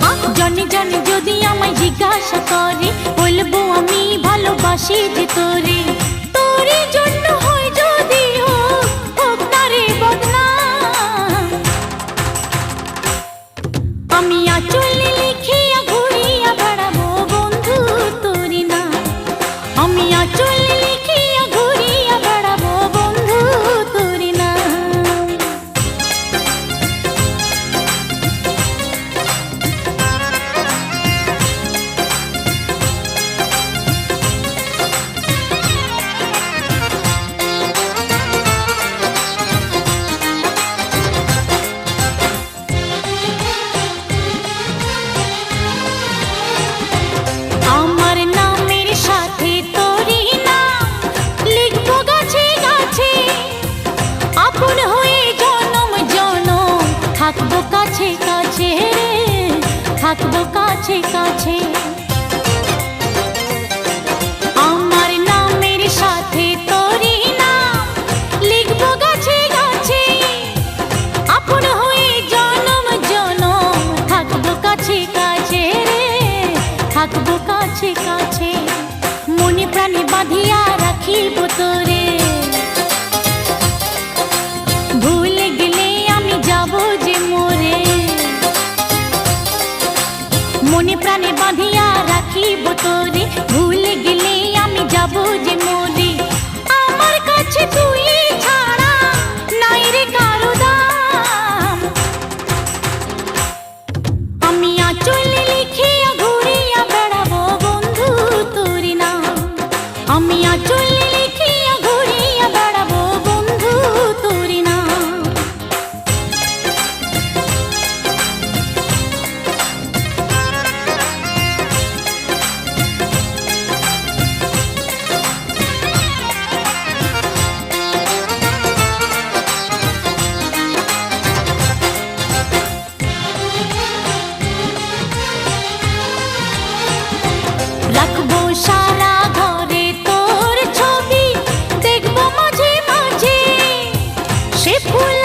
হ্যাঁ, যদি আমায় জিজ্ঞাসা করে বলব আমি ভালোবাসি যে তোর থাকব কাছে কাছে। মনে প্রাণে বাঁধিয়া রাখিব তোরে। ফুল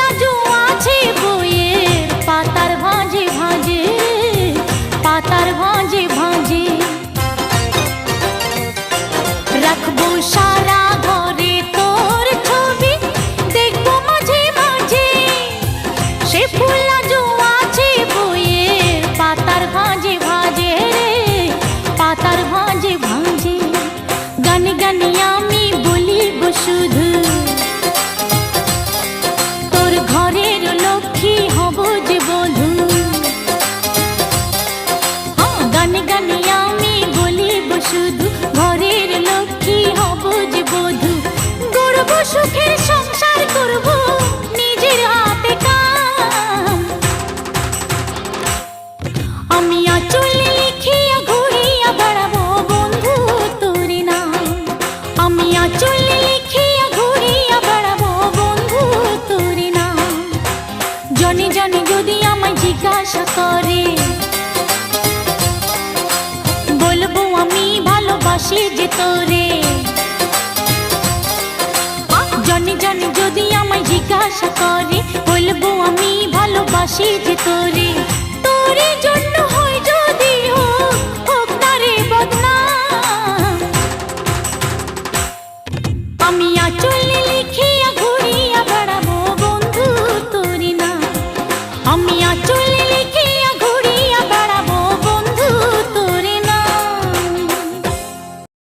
জনে জনে যদি আমায় জিজ্ঞাসা করে বলব আমি ভালোবাসি যে তোরে।